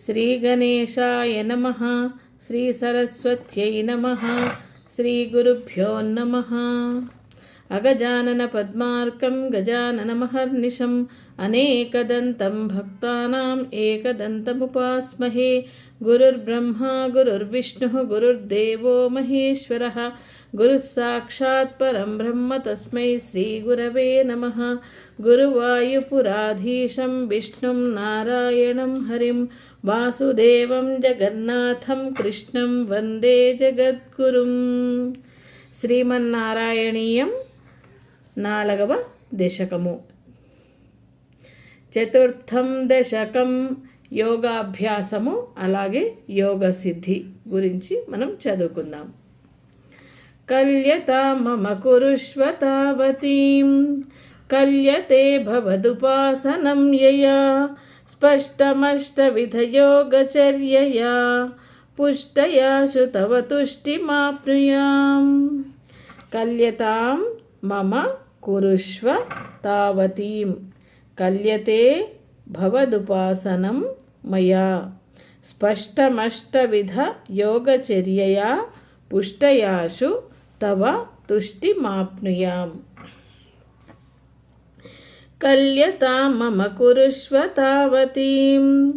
శ్రీగణేశాయ నమ శ్రీ సరస్వత్యై నమ శ్రీ గురుభ్యో నమ అగజానన పద్మార్కం గజాననమహర్నిశం అనేకదంతం భక్తానాం ఏకదంతముపాస్మహే గురుర్బ్రహ్మా గురుర్విష్ణు గురుర్దేవో మహేశ్వర గురుస్సాక్షాత్ పరం బ్రహ్మ తస్మై శ్రీగురవే నమ గురువాయుపురాధీశం విష్ణుం నారాయణం హరిం వాసుదేవం జగన్నాథం కృష్ణం వందే జగద్గురుం. శ్రీమన్నారాయణీయం నాలుగవ దశకము. చతుర్థం దశకం యోగాభ్యాసము అలాగే యోగ సిద్ధి గురించి మనం చదువుకుందాం. కల్యత మమ కురుష్వ తావతీం కల్యతే భవదుపాసనం యయా స్పష్టమష్టవిధయోగచర్యయా పుష్టయాశు తవ తుష్టిమాప్నుయాం కల్యతాం మమ కురుష్వ తావతీం కల్యతే భవదుపాసనం మయా స్పష్టమష్టవిధ యోగచర్యయా పుష్టయాశు తవ తుష్టిమాప్నుయాం కల్యతాం మమ కురుష్వ తావతీం.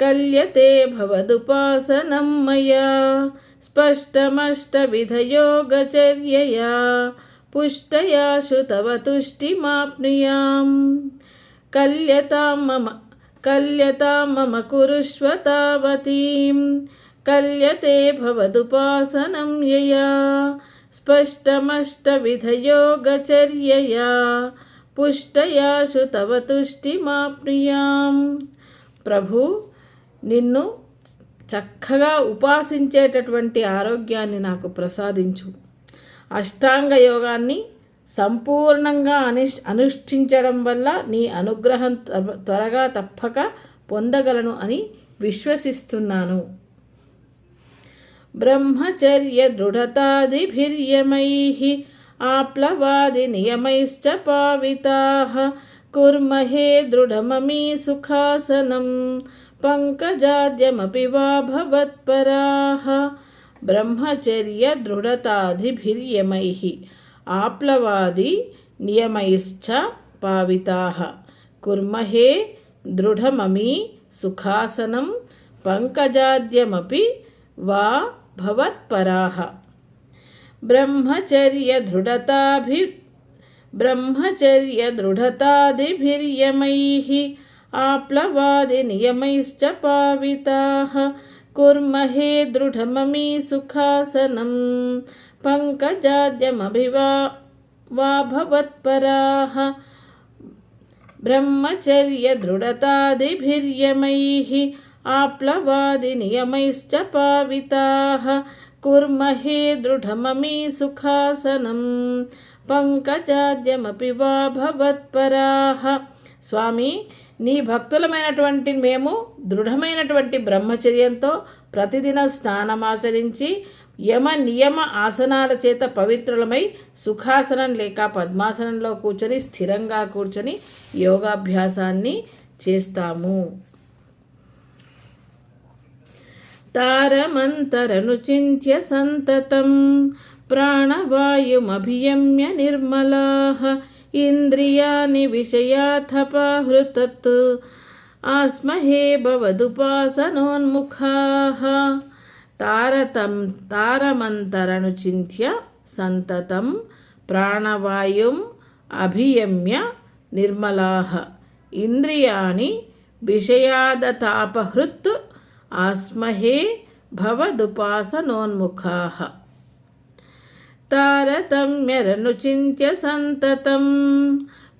కల్యతే భవదుపాసనం మయా. స్పష్టమష్టవిధయోగచర్యయా. పుష్టయాశు తవ తుష్టిమాప్నుయాం. కల్యతాం మమ కల్యతాం మమ కురుష్వ తావతీం. కల్యతే భవదుపాసనం యయా. స్పష్టమష్టవిధయోగచర్యయా. పుష్టయాశు తవ తుష్టిమాప్నుయాం ప్రభు నిన్ను చక్కగా ఉపాసించేటటువంటి ఆరోగ్యాన్ని నాకు ప్రసాదించు. అష్టాంగ యోగాన్ని సంపూర్ణంగా అనుష్ అనుష్ఠించడం వల్ల నీ అనుగ్రహం త్వరగా తప్పక పొందగలను అని విశ్వసిస్తున్నాను. బ్రహ్మచర్య దృఢతాదిభిర్యమై. ఆప్లవాది నియమైశ్చ పావితాః కుర్మహే దృఢమమీ సుఖాసనం పంకజాద్యమపి వా భవత్పరాः బ్రహ్మచర్య దృఢతాదిభిర్యమై ఆప్లవాది నియమైశ్చ పావితాः కుర్మహే దృఢమమీ సుఖాసనం పంకజాద్యమపి వా భవత్పరాः ब्रह्मचर्यदृढताभि ब्रह्मचर्यदृढतादिभिर्यमैः आप्लवादिनियमैश्च पाविताः। कुर्महे दृढममी सुखासनं। पङ्कजाद्यमभिवा वा भवत्पराः ब्रह्मचर्यदृढतादिभिर्यमैः आप्लवादिनियमैश्च पाविताः। కుర్మహే దృఢమమీ సుఖాసనం పంకజాద్యమపి వా భవత్పరాహ స్వామి నీ భక్తులమైనటువంటి మేము దృఢమైనటువంటి బ్రహ్మచర్యంతో ప్రతిదిన స్నానమాచరించి యమ నియమ ఆసనాల చేత పవిత్రులమై సుఖాసనం లేక పద్మాసనంలో కూర్చొని స్థిరంగా కూర్చొని యోగాభ్యాసాన్ని చేస్తాము. तारमन्तरनुचिन्त्य सन्ततं प्राणवायुमभियम्य निर्मलाः इन्द्रियाणि विषयाथपाहृतत् आस्महे भवदुपासनोन्मुखाः तारतं तारमन्तरनुचिन्त्य सन्ततं प्राणवायुम् अभियम्य निर्मलाः इन्द्रियाणि विषयादतापहृत् ఆస్మహే భవదుపాసనోన్ముఖాः. తారతమ్యరనుచింత్య సంతతం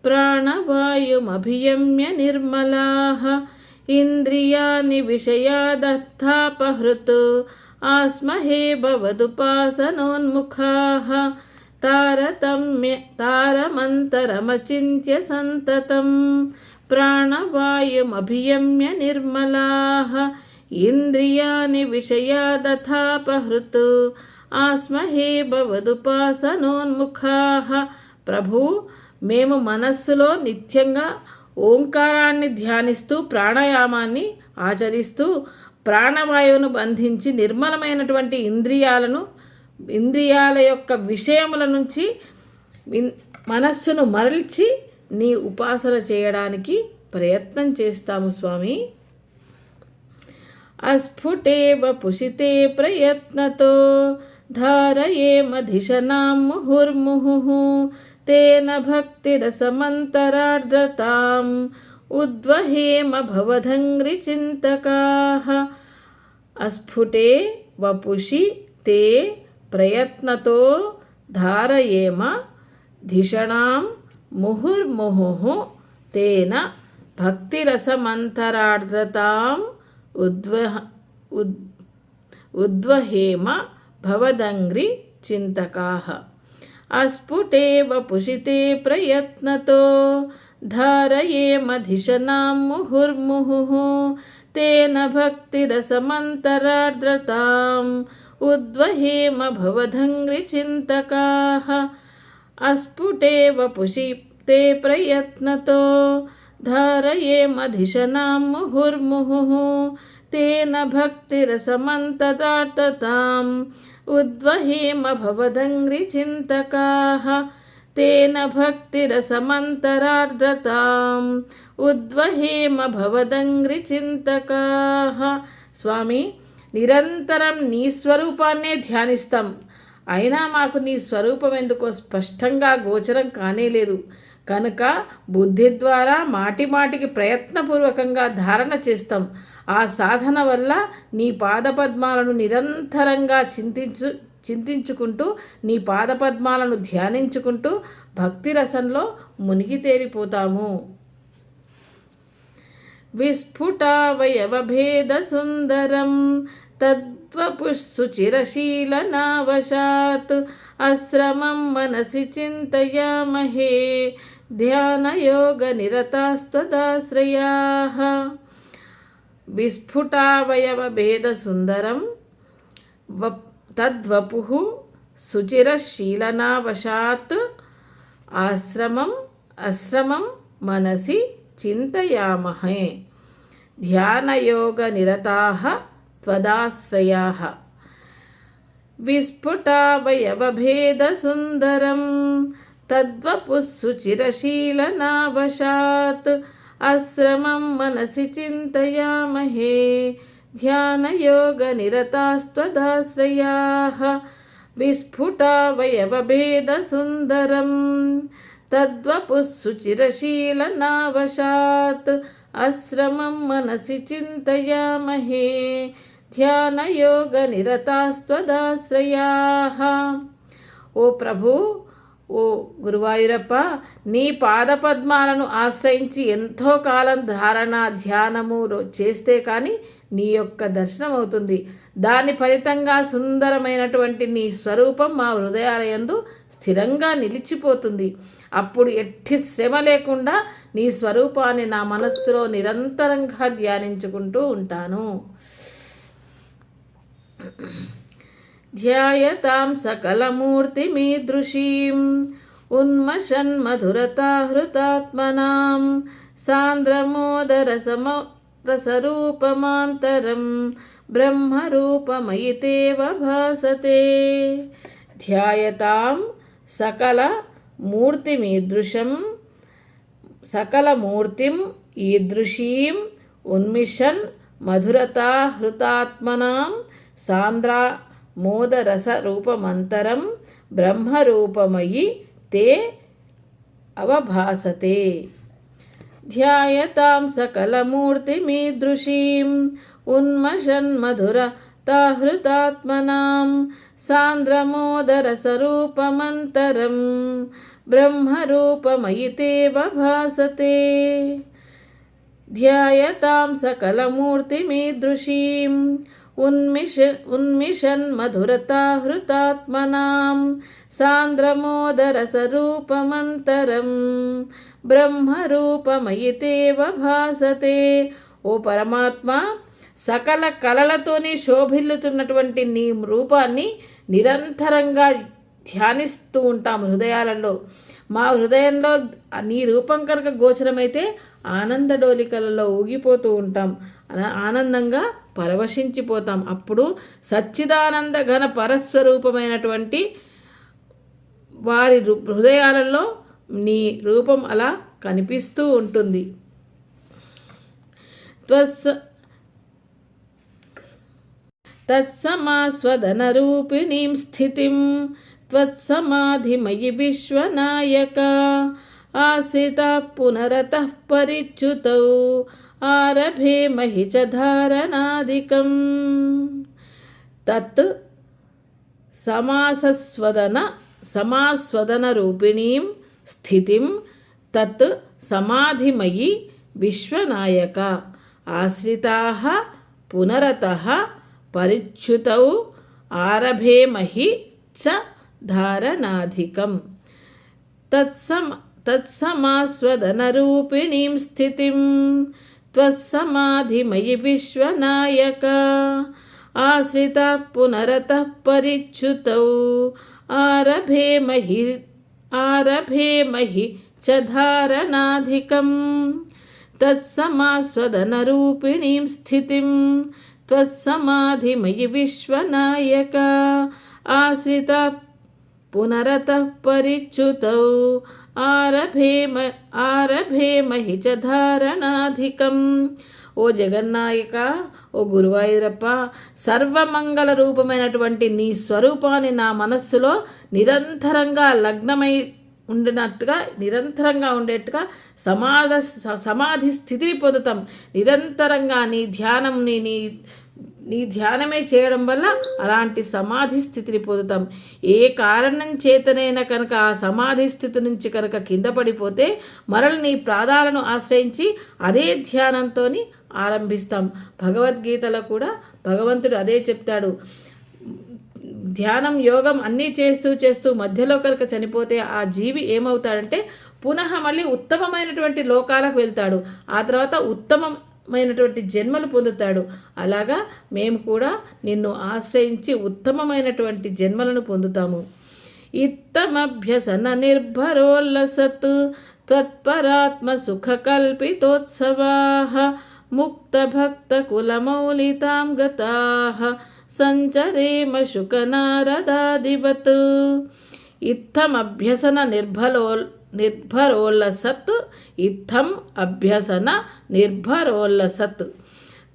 ప్రాణవాయుమభియమ్య నిర్మలాः. ఇంద్రియాని విషయాదత్తాపహృత్ ఆస్మహే భవదుపాసనోన్ముఖాः. తారతమ్య తారమంతరమచింత్య సంతతం ప్రాణవాయుమభియమ్య నిర్మలా. ఇంద్రియాని విషయాదథాపహృత్. ఆస్మహే భవదుపాసనోన్ముఖా ప్రభు మేము మనస్సులో నిత్యంగా ఓంకారాన్ని ధ్యానిస్తూ ప్రాణాయామాన్ని ఆచరిస్తూ ప్రాణవాయువును బంధించి నిర్మలమైనటువంటి ఇంద్రియాలను ఇంద్రియాల యొక్క విషయముల నుంచి మనస్సును మరల్చి నీ ఉపాసన చేయడానికి ప్రయత్నం చేస్తాము స్వామి. అస్ఫుటే పుషితే ప్రయత్నతో ధారయేమధిషనాం ముహుర్ముహు తేన భక్తిరసమంతరార్ద్రతాం ఉద్వహేమ భవధంగ్రిచింతకాः అస్ఫుటే వపుషి తే ప్రయత్నతో ధారయేమ ధిషణాం ముహుర్ముహు తేన భక్తిరసమంతరార్ద్రతాం उद्वह, उद्, उद्वहेम भवदङ्घ्रि चिन्तकाः। अस्फुटेव पुषिते प्रयत्नतो धारयेमधिशनां मुहुर्मुहुः। तेन भक्तिरसमन्तरार्द्रताम् उद्वहेम भवधङ्घ्रिचिन्तकाः अस्फुटेव पुषिते प्रयत्नतो धारयेमधिशनां मुहुर्मुहुः तेन भक्तिरसमन्तदार्तताम् उद्वहेम भवदङ्घ्रिचिन्तकाः तेन भक्तिरसमन्तरार्द्रताम् ఉద్వహేమ భవదంగ్రిచింతకాహ స్వామి నిరంతరం నీ స్వరూపాన్నే ధ్యానిస్తాం అయినా మాకు నీ స్వరూపం ఎందుకో స్పష్టంగా గోచరం కానేలేదు కనుక బుద్ధి ద్వారా మాటిమాటికి ప్రయత్నపూర్వకంగా ధారణ చేస్తాం. ఆ సాధన వల్ల నీ పాదపద్మాలను నిరంతరంగా చింతించు చింతించుకుంటూ నీ పాదపద్మాలను ధ్యానించుకుంటూ భక్తి రసంలో మునిగి తేలిపోతాము. విస్ఫుటావయవభేదసుందరం తద్వపుశుచిరశీలనావశాత్ అశ్రమం మనసి చింతయామహే ध्यानयोगनिरतास्त्वदाश्रयाः विस्फुटावयवभेदसुन्दरं व तद्वपुः सुचिरशीलनावशात् आश्रमम् आश्रमं मनसि चिन्तयामहे ध्यानयोगनिरताः त्वदाश्रयाः తద్వపుస్సు చిరశీలనాభశాత్ అశ్రమం మనసి చింతయామహే ధ్యానయోగనిరతాస్త్వదాశ్రయా విస్ఫుటావయవభేదసుందరం తద్వపుస్సు చిరశీలనావశాత్ అశ్రమం మనసి చింతయామహే ధ్యానయోగనిరతాస్త్వదాశ్రయా ఓ ప్రభు ఓ గురువాయూరప్ప నీ పాదపద్మాలను ఆశ్రయించి ఎంతో కాలం ధారణ ధ్యానము చేస్తే కానీ నీ యొక్క దర్శనం అవుతుంది దాని ఫలితంగా సుందరమైనటువంటి నీ స్వరూపం మా హృదయాలయందు స్థిరంగా నిలిచిపోతుంది. అప్పుడు ఎట్టి శ్రమ లేకుండా నీ స్వరూపాన్ని నా మనస్సులో నిరంతరంగా ధ్యానించుకుంటూ ఉంటాను. ధ్యాయతాం సకలమూర్తిమీదృశీం ఉన్మషన్మధురతాహృతాత్మనాం సాంద్రమోదరసమ రసరూపమాంతరం బ్రహ్మరూపమయితేవ భాసతే. ధ్యాయతాం సకల మూర్తిమీదృశం సకలమూర్తిం ఈదృశీం ఉన్మిషన్ మధురతాహృతాత్మనాం సాంద్రా మోదరస రూపమంతరం బ్రహ్మరూపమయి తే అవభాసతే. ధ్యాయతాం సకలమూర్తిమీదృశీం ఉన్మషన్మధుర తాహృతాత్మనాం సాంద్రమోదరసరూపమంతరం బ్రహ్మరూపమయితే భాసతే ధ్యాయతాం సకలమూర్తిమీదృశీం उन्मिष उन्मिषन्मधुरताहृतात्मनां सान्द्रमोदरसरूपमन्तरं బ్రహ్మరూపమయితేవ భాసతే ఓ పరమాత్మ సకల కళలతోని శోభిల్లుతున్నటువంటి నీ రూపాన్ని నిరంతరంగా ధ్యానిస్తూ ఉంటాం హృదయాలలో మా హృదయంలో నీ రూపం కనుక గోచరమైతే ఆనంద డోలికలలో ఊగిపోతూ ఉంటాం ఆనందంగా పరవశించిపోతాం అప్పుడు సచ్చిదానంద ఘన పరస్వరూపమైనటువంటి వారి హృదయాలలో నీ రూపం అలా కనిపిస్తూ ఉంటుంది త్వస్స తత్సమాస్వదనరూపిణీం స్థితిం त्वत्समाधिमयि विश्वनायक आसिता पुनरतः परिच्युतौ आरभेमहि च धारणादिकम् तत् समासस्वदन समास्वदनरूपिणीं स्थितिं तत् समाधिमयि विश्वनायक आश्रिताः पुनरतः परिच्युतौ आरभेमहि च धारणाधिकं तत्सम तत्समास्वदनरूपिणीं स्थितिं त्वत्समाधिमयि विश्वनायक। आश्रितः पुनरतः परिच्युतौ। आरभे महि आरभे महि च धारणाधिकं तत्समास्वदनरूपिणीं स्थितिं त्वत्समाधिमयि विश्वनायक। आश्रितः पुनरतः परिच्युतौ। ఆరభేమ ఆరభేమహి చ ధారణాధికం. ఓ జగన్నాయక ఓ గురువాయూరప్ప సర్వమంగళ రూపమైనటువంటి నీ స్వరూపాన్ని నా మనస్సులో నిరంతరంగా లగ్నమై ఉండినట్టుగా నిరంతరంగా ఉండేట్టుగా సమాధ సమాధి స్థితిని పొందుతాం. నిరంతరంగా నీ ధ్యానం నీ నీ ధ్యానమే చేయడం వల్ల అలాంటి సమాధి స్థితిని పొందుతాం. ఏ కారణం చేతనైనా కనుక ఆ సమాధి స్థితి నుంచి కనుక కింద పడిపోతే మరల నీ ప్రాణాలను ఆశ్రయించి అదే ధ్యానంతో ఆరంభిస్తాం. భగవద్గీతలో కూడా భగవంతుడు అదే చెప్తాడు. ధ్యానం యోగం అన్నీ చేస్తూ చేస్తూ మధ్యలో కనుక చనిపోతే ఆ జీవి ఏమవుతాడంటే పునః మళ్ళీ ఉత్తమమైనటువంటి లోకాలకు వెళ్తాడు. ఆ తర్వాత ఉత్తమం మైనటువంటి జన్మలు పొందుతాడు. అలాగా మేము కూడా నిన్ను ఆశ్రయించి ఉత్తమమైనటువంటి జన్మలను పొందుతాము. ఇత్తమభ్యసన నిర్భరోల్లసత్ త్వత్పరాత్మ సుఖ కల్పితోత్సవా ముక్త భక్త కులమౌలితాం గతా సంచరేమ శుకనారదాదివత్. ఇత్తమభ్యసన నిర్భలోల్ ನಿರ್ಭರೋಲ್ಲಸತ್ ಇತ್ತಂ ಅಭ್ಯಸನ ನಿರ್ಭರೋಲ್ಲಸತ್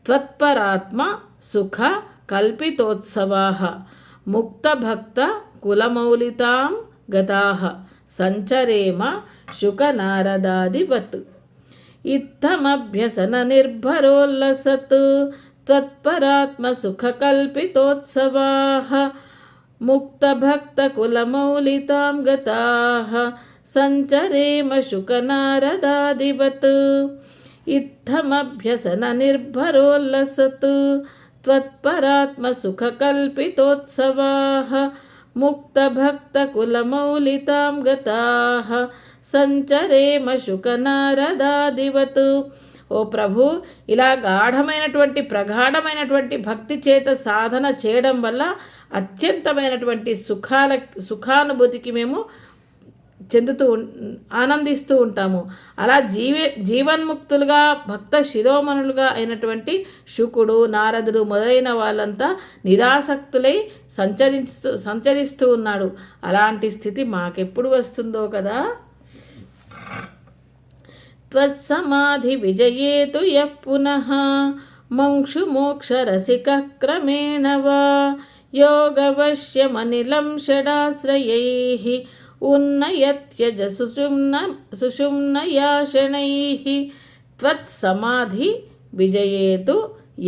ತ್ವತ್ಪರಾತ್ಮ ಸುಖ ಕಲ್ಪಿತೋತ್ಸವಾ ಮುಕ್ತಭಕ್ತ ಕುಲಮೌಲಿತಾಂ ಗತಾಹ ಸಂಚರೇಮ ಶುಕನಾರದಾಧಿಪತ್ ఇత్తమభ్యసన నిర్భరోల్లసత్ త్వత్పరాత్మసుఖకల్పితోత్సవాః ముక్తభక్తకులమౌలితాం గతాః सञ्चरेम शुकनारदादिवत् इत्थमभ्यसननिर्भरोल्लसत् त्वत्परात्मसुखकल्पितोत्सवाः मुक्तभक्तकुलमौलितां गताः సంచరేమ శుకనారదాదివత్ ఓ ప్రభు ఇలా గాఢమైనటువంటి ప్రగాఢమైనటువంటి భక్తి చేత సాధన చేయడం వల్ల అత్యంతమైనటువంటి సుఖాల సుఖానుభూతికి మేము చెందుతూ ఆనందిస్తూ ఉంటాము. అలా జీవే జీవన్ముక్తులుగా భక్త శిరోమణులుగా అయినటువంటి శుకుడు నారదుడు మొదలైన వాళ్ళంతా నిరాసక్తులై సంచరిస్తూ సంచరిస్తూ ఉన్నాడు. అలాంటి స్థితి మాకెప్పుడు వస్తుందో కదా? త్వత్సమాధి విజయేతు యః పునః మంక్షుమోక్షరసిక క్రమేణ వా యోగవశ్యమనిలం షడాశ్రయై षडाश्रयैः उन्नयत्यज सुषुम्न सुषुम्नयाशनैः त्वत्समाधिविजयेतु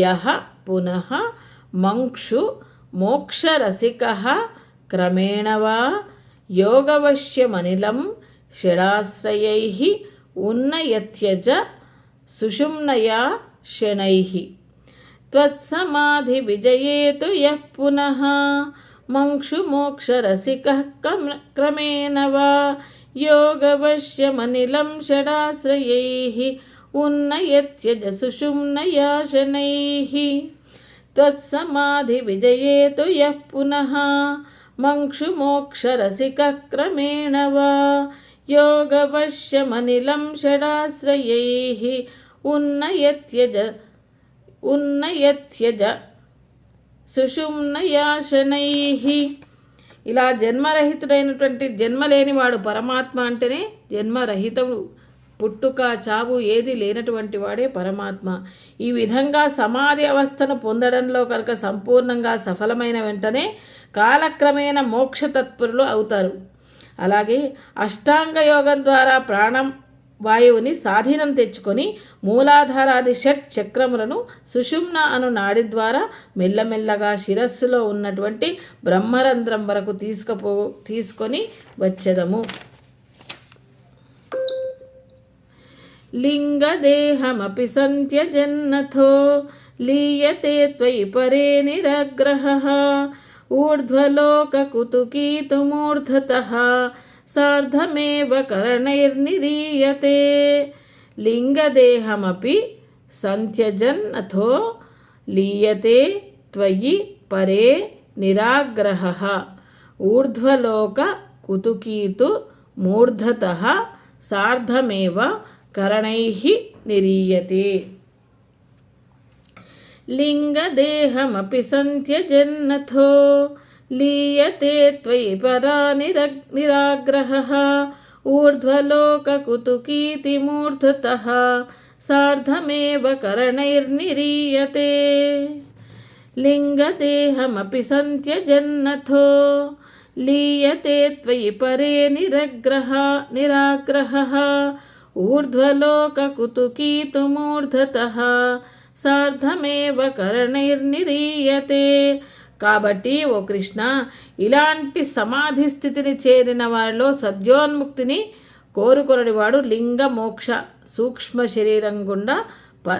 यः पुनः मंक्षु मोक्षरसिकः क्रमेण वा योगवश्यमनिलं षडाश्रयैः ఉన్నయత్యజ సుషుమ్నయా శనైः त्वत्समाधिविजयेतु यः पुनः मंक्षुमोक्षरसिकः क्रमेण वा योगवश्यमनिलं षडाश्रयैः उन्नयत्यज सुषुम्नया शनैः त्वत्समाधिविजयेतु यः पुनः मंक्षुमोक्षरसिकः क्रमेण वा योगवश्यमनिलं षडाश्रयैः उन्नयत्यज ఉన్నయత్యజ సుషుమ్నయాశనైః ఇలా జన్మరహితుడైనటువంటి జన్మ లేనివాడు పరమాత్మ అంటేనే జన్మరహితము పుట్టుక చావు ఏది లేనటువంటి వాడే పరమాత్మ. ఈ విధంగా సమాధి అవస్థను పొందడంలో కనుక సంపూర్ణంగా సఫలమైన వెంటనే కాలక్రమేణ మోక్షతత్పరులు అవుతారు. అలాగే అష్టాంగ యోగం ద్వారా ప్రాణం వాయువుని స్వాధీనం తెచ్చుకొని మూలాధారాది షట్ చక్రములను సుషుమ్న అను నాడి ద్వారా మెల్లమెల్లగా శిరస్సులో ఉన్నటువంటి బ్రహ్మరంధ్రం వరకు తీసుకపో తీసుకొని వచ్చేదము. లింగదేహమపి సంత్యజన్నథో లీయతే త్వయి పరే నిరగ్రహ ఊర్ధ్వలోకకుతుకీతుమూర్ధత सार्धमेव करणैर्निरीयते लिङ्गदेहमपि सन्त्यजन् अथो लीयते त्वयि परे निराग्रहः ऊर्ध्वलोककुतुकीतु मूर्धतः सार्धमेव करणैः निरीयते लिङ्गदेहमपि सन्त्यजन्नथो लीयते त्वयि पदा निरग् निराग्रहः ऊर्ध्वलोककुतुकीति मूर्धतः सार्धमेव करणैर्निरीयते। लिङ्गदेहमपि सन्त्यजन्नथो, लीयते त्वयि परे निरग्रह निराग्रहः ऊर्ध्वलोककुतुकीतु मूर्धतः सार्धमेव करणैर्निरीयते। కాబట్టి ఓ కృష్ణ ఇలాంటి సమాధి స్థితిని చేరిన వారిలో సద్యోన్ముక్తిని కోరుకొనడివాడు లింగ మోక్ష సూక్ష్మ శరీరం గుండా ప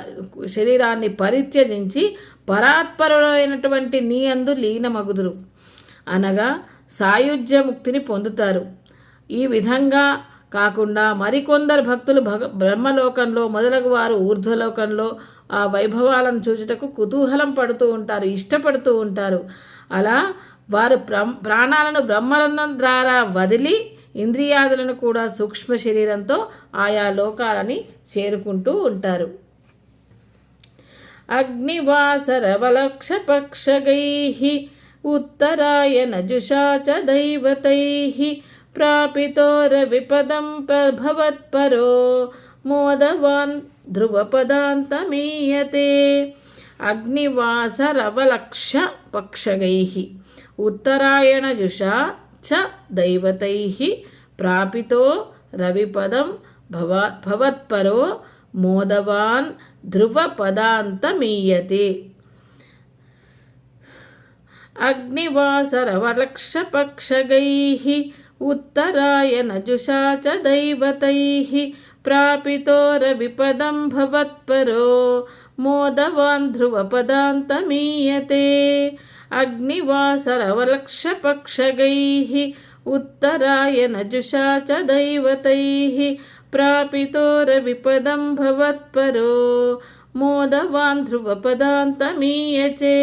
శరీరాన్ని పరిత్యజించి పరాత్పరుడైనటువంటి నీ అందు లీనమగుదురు. అనగా సాయుధ్య ముక్తిని పొందుతారు. ఈ విధంగా కాకుండా మరికొందరు భక్తులు భగ బ్రహ్మలోకంలో మొదలగు వారు ఊర్ధ్వలోకంలో ఆ వైభవాలను చూచుటకు కుతూహలం పడుతూ ఉంటారు ఇష్టపడుతూ ఉంటారు. అలా వారు ప్రాణాలను బ్రహ్మరంధం ద్వారా వదిలి ఇంద్రియాదులను కూడా సూక్ష్మ శరీరంతో ఆయా లోకాలని చేరుకుంటూ ఉంటారు. అగ్నివాసరవలక్షపక్షగై ఉత్తరాయణ జుషా చ దైవతై प्रापितो रविपदं भवत्परो मोदवान् ध्रुवपदान्तमीयते अग्निवासरवलक्ष पक्षगैः उत्तरायणजुषा च दैवतैः प्रापितो रविपदं भव भवत्परो मोदवान् ध्रुवपदान्तमीयते अग्निवासरवलक्षपक्षगैः उत्तरायणजुषा च दैवतैः प्रापितोरविपदं भवत्परो मोदवान् ध्रुवपदान्तमीयते अग्निवासरवलक्षपक्षगैः उत्तरायणजुषा च दैवतैः प्रापितोरविपदं भवत्परो మోదవాన్ ధ్రువపదాంతమీయచే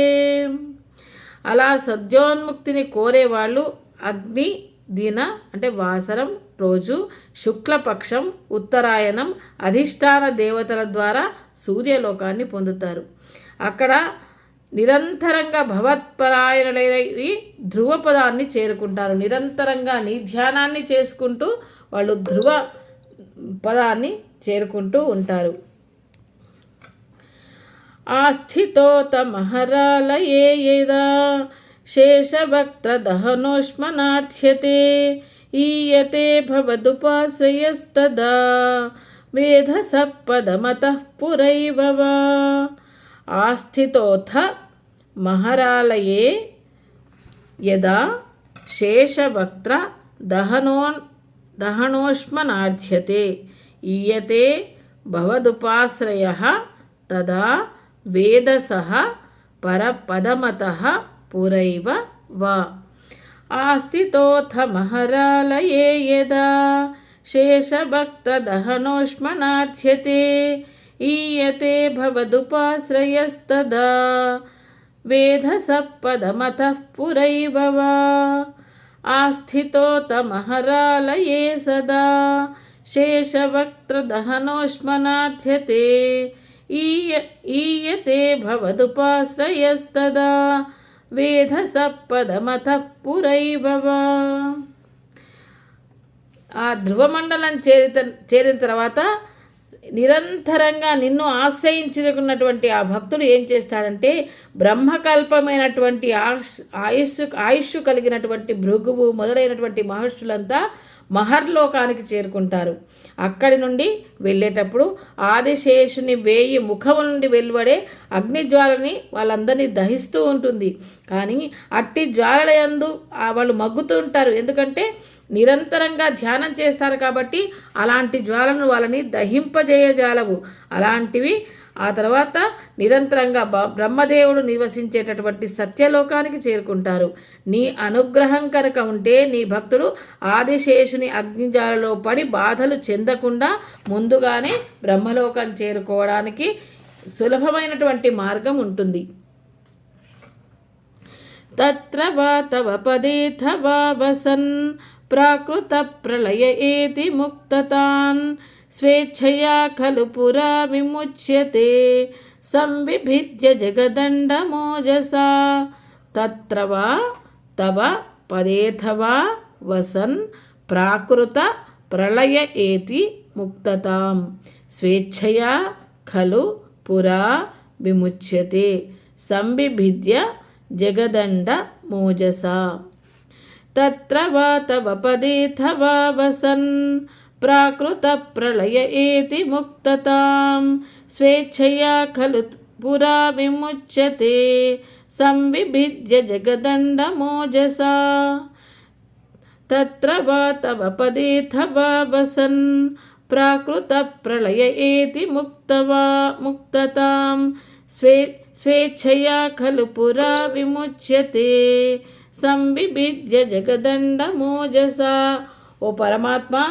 అలా సద్యోన్ముక్తిని కోరేవాళ్ళు అగ్ని దిన అంటే వాసరం రోజు శుక్లపక్షం ఉత్తరాయణం అధిష్టాన దేవతల ద్వారా సూర్యలోకాన్ని పొందుతారు. అక్కడ నిరంతరంగా భగవత్పరాయణులై ధ్రువపదాన్ని చేరుకుంటారు. నిరంతరంగా నిధ్యానాన్ని చేసుకుంటూ వాళ్ళు ధ్రువ పదాన్ని చేరుకుంటూ ఉంటారు. ఆస్థితోత మహరాలయే యదా शेषवक्त्रदहनोष्मनार्थ्यते ईयते भवदुपाश्रयस्तदा मेधसपदमतः पुरैव वा आस्थितोऽथ महरालये यदा शेषवक्त्र दहनो दहनोष्मनार्थ्यते ईयते भवदुपाश्रयः तदा वेदसः परपदमतः पुरैव वा आस्थितोऽथ महरालये यदा शेषभक्तदहनोष्मनार्थ्यते ईयते भवदुपाश्रयस्तदा वेधसपदमतः पुरैव वा आस्थितोतमहरालये सदा शेषवक्त्रदहनोष्मनार्थ्यते ईय ईयते भवदुपाश्रयस्तदा వేధసప్పదమథ పురైభవ ఆ ధ్రువమండలం చేరిత చేరిన తర్వాత నిరంతరంగా నిన్ను ఆశ్రయించుకున్నటువంటి ఆ భక్తుడు ఏం చేస్తాడంటే బ్రహ్మకల్పమైనటువంటి ఆయుష్ ఆయుష్ కలిగినటువంటి భృగువు మొదలైనటువంటి మహర్షులంతా మహర్లోకానికి చేరుకుంటారు. అక్కడి నుండి వెళ్ళేటప్పుడు ఆదిశేషుని వేయి ముఖము నుండి వెలువడే అగ్నిజ్వాలని వాళ్ళందరినీ దహిస్తూ ఉంటుంది. కానీ అట్టి జ్వాలల యందు వాళ్ళు మగ్గుతూ ఉంటారు. ఎందుకంటే నిరంతరంగా ధ్యానం చేస్తారు కాబట్టి అలాంటి జ్వాలను వాళ్ళని దహింపజేయజాలవు. అలాంటివి ఆ తర్వాత నిరంతరంగా బ్రహ్మదేవుడు నివసించేటటువంటి సత్యలోకానికి చేరుకుంటారు. నీ అనుగ్రహం కనుక ఉంటే నీ భక్తుడు ఆదిశేషుని అగ్నిజాలలో పడి బాధలు చెందకుండా ముందుగానే బ్రహ్మలోకం చేరుకోవడానికి సులభమైనటువంటి మార్గం ఉంటుంది. తత్ర వా తవ పదేథ వా వసన్ ప్రాకృత ప్రళయ ఏతి ముక్తతాన్ స్వేచ్ఛయా ఖలు పురా విముచ్యతే. సంవిభిద్య జగదండమోజసా తత్ర వా తవ పదేథవా వసన్ ప్రాకృత ప్రళయ ఏతి ముక్తతాం. స్వేచ్ఛయా ఖలు పురా విముచ్యతే. సంవిభిద్య జగదండ మోజసా. తత్ర వా తవ పదేథవా వసన్ ప్రాకృతప్రళయ ఏతి ముక్తతాం. స్వేచ్ఛయా ఖలు పురా విముచ్యతే. సంవిభిద్య జగదండమోజసా తత్ర వా తవ పదేథ వా వసన్. ప్రాకృతప్రళయ ఏతి ముక్తవా ముక్తతాం. స్వే స్వేచ్ఛయా ఖలు పురా విముచ్యతే. సంవిభిద్య జగదండమోజసా ఓ పరమాత్మ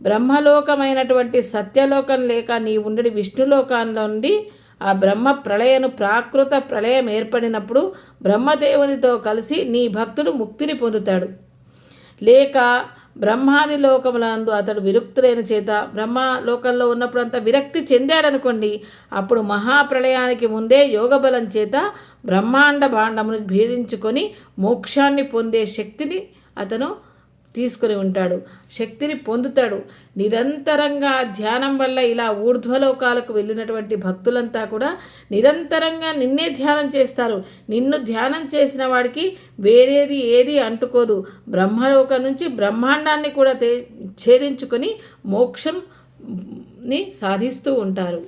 బ్రహ్మలోకమైనటువంటి సత్యలోకం లేక నీ ఉండడి విష్ణులోకంలో ఉండి ఆ బ్రహ్మ ప్రళయను ప్రాకృత ప్రళయం ఏర్పడినప్పుడు బ్రహ్మదేవునితో కలిసి నీ భక్తుడు ముక్తిని పొందుతాడు. లేక బ్రహ్మాది లోకములందు అతడు విరుక్తులైన చేత బ్రహ్మ లోకంలో ఉన్నప్పుడు అంత విరక్తి చెందాడనుకోండి అప్పుడు మహాప్రళయానికి ముందే యోగబలం చేత బ్రహ్మాండ భాండమును భేదించుకొని మోక్షాన్ని పొందే శక్తిని అతను తీసుకుని ఉంటాడు. శక్తిని పొందుతాడు. నిరంతరంగా ధ్యానం వల్ల ఇలా ఊర్ధ్వలోకాలకు వెళ్ళినటువంటి భక్తులంతా కూడా నిరంతరంగా నిన్నే ధ్యానం చేస్తారు. నిన్ను ధ్యానం చేసిన వాడికి వేరేది ఏది అంటుకోదు. బ్రహ్మలోకం నుంచి బ్రహ్మాండాన్ని కూడా ఛేదించుకొని మోక్షంని సాధిస్తూ ఉంటారు.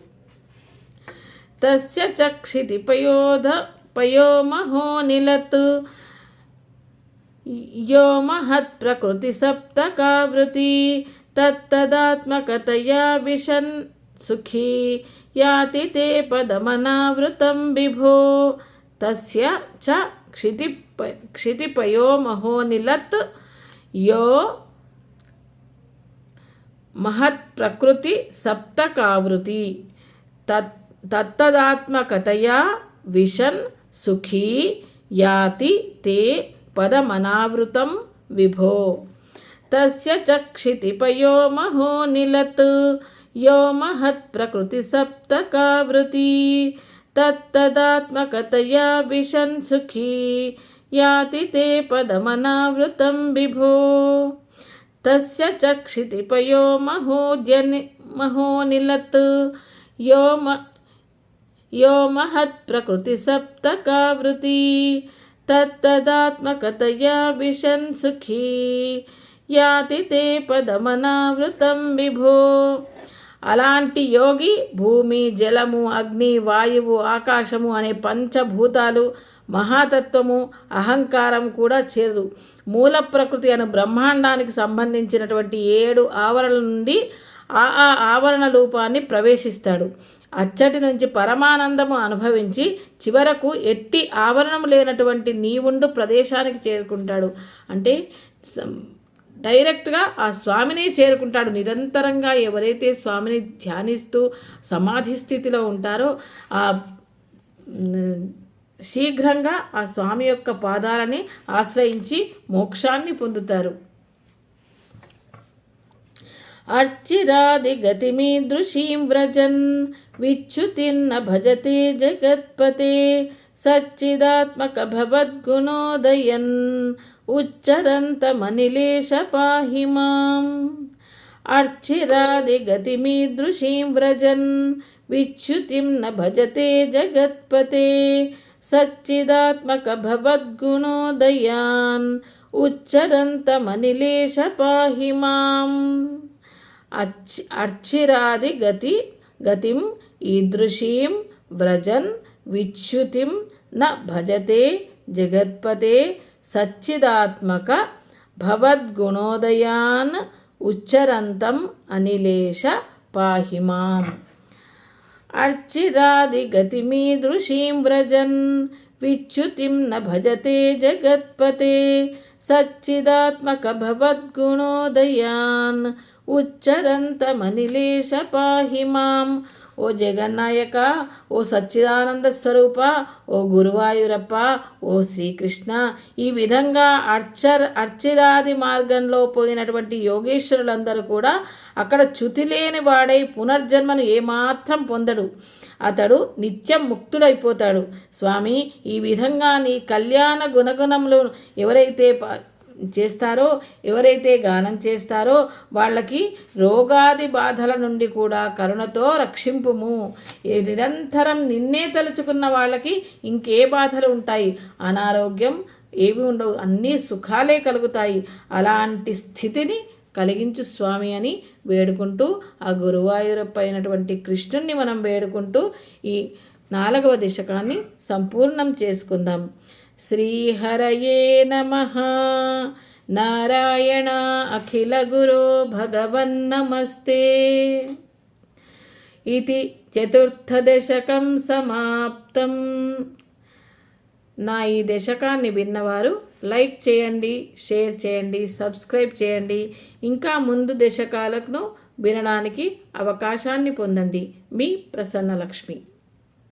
తస్య చక్షితి పయోధ పయోమహో నిలత్ यो महत्प्रकृतिसप्तकावृति तत्तदात्मकतया विशन् सुखी याति ते पदमनावृतं विभो तस्य च क्षितिप क्षितिपयो महोनिलत् यो महत्प्रकृति सप्तकावृति तत् तत्तदात्मकतया विशन् सुखी याति ते పదమనావృతం విభో తస్య చక్షితిపయో మహో నిలత్ యో మహత్ప్రకృతిసప్తకావృతి తత్తదాత్మకతయా విశన్ సుఖీ యాతి తే పదమనావృతం విభో తస్య చక్షితిపయో మహోద్యని మహోనిలత్ యో మ यो महत्प्रकृतिसप्तकावृती తత్తదాత్మకతయా విశన్ సుఖీ యాతి తే పదమనావృతం విభో అలాంటి యోగి భూమి జలము అగ్ని వాయువు ఆకాశము అనే పంచభూతాలు మహాతత్వము అహంకారం కూడా చేరదు. మూల ప్రకృతి అను బ్రహ్మాండానికి సంబంధించినటువంటి ఏడు ఆవరణల నుండి ఆ ఆ ఆవరణ రూపాన్ని ప్రవేశిస్తాడు. అచ్చటి నుంచి పరమానందము అనుభవించి చివరకు ఎట్టి ఆవరణం లేనటువంటి నీవుండు ప్రదేశానికి చేరుకుంటాడు. అంటే డైరెక్ట్గా ఆ స్వామిని చేరుకుంటాడు. నిరంతరంగా ఎవరైతే స్వామిని ధ్యానిస్తూ సమాధి స్థితిలో ఉంటారో ఆ శీఘ్రంగా ఆ స్వామి యొక్క పాదాలని ఆశ్రయించి మోక్షాన్ని పొందుతారు. अर्चिरादिगतिमीदृशीं व्रजन् विच्युतिन्न भजते जगत्पते सच्चिदात्मकभवद्गुणोदयन् उच्चरन्तमनिलेश पाहि माम् अर्चिरादिगतिमीदृशीं व्रजन् विच्युतिं न भजते जगत्पते सच्चिदात्मकभवद्गुणोदयान् उच्चरन्तमनिलेश पाहि माम् అర్చి అర్చిరాది గతి గతిం ఈదృశీం వ్రజన్ విచ్యుతిం న భజతే జగత్పదే సచ్చిదాత్మక భవద్గుణోదయాన్ ఉచ్చరంతం అనిలేశ పాహిమాం అర్చిరాది గతిమీదృశీం వ్రజన్ విచ్యుతిం న భజతే జగత్పతే సచ్చిదాత్మక భవద్గుణోదయాన్ ఉచ్చరంతమనిలేశ పాహి మాం. ఓ జగన్నాయక ఓ సచ్చిదానంద స్వరూప ఓ గురువాయూరప్ప ఓ శ్రీకృష్ణ. ఈ విధంగా అర్చర్ అర్చిరాది మార్గంలో పోయినటువంటి యోగేశ్వరులందరూ కూడా అక్కడ చ్యుతి లేని వాడై పునర్జన్మను ఏమాత్రం పొందడు. అతడు నిత్యం ముక్తుడైపోతాడు. స్వామి ఈ విధంగా నీ కళ్యాణ గుణగుణములు ఎవరైతే చేస్తారో ఎవరైతే గానం చేస్తారో వాళ్ళకి రోగాది బాధల నుండి కూడా కరుణతో రక్షింపుము. నిరంతరం నిన్నే తలుచుకున్న వాళ్ళకి ఇంకే బాధలు ఉంటాయి. అనారోగ్యం ఏవి ఉండవు అన్నీ సుఖాలే కలుగుతాయి. అలాంటి స్థితిని కలిగించు స్వామి అని వేడుకుంటూ ఆ గురువాయూరప్ప అయినటువంటి కృష్ణుణ్ణి మనం వేడుకుంటూ ఈ నాలుగవ దశకాన్ని సంపూర్ణం చేసుకుందాం. శ్రీహరయే నమ. నారాయణ అఖిల గురు భగవన్నమస్తే ఇది చతుర్థదశకం సమాప్తం. నా ఈ దశకాన్ని విన్నవారు లైక్ చేయండి షేర్ చేయండి సబ్స్క్రైబ్ చేయండి. ఇంకా ముందు దశకాలను వినడానికి అవకాశాన్ని పొందండి. మీ ప్రసన్నలక్ష్మి.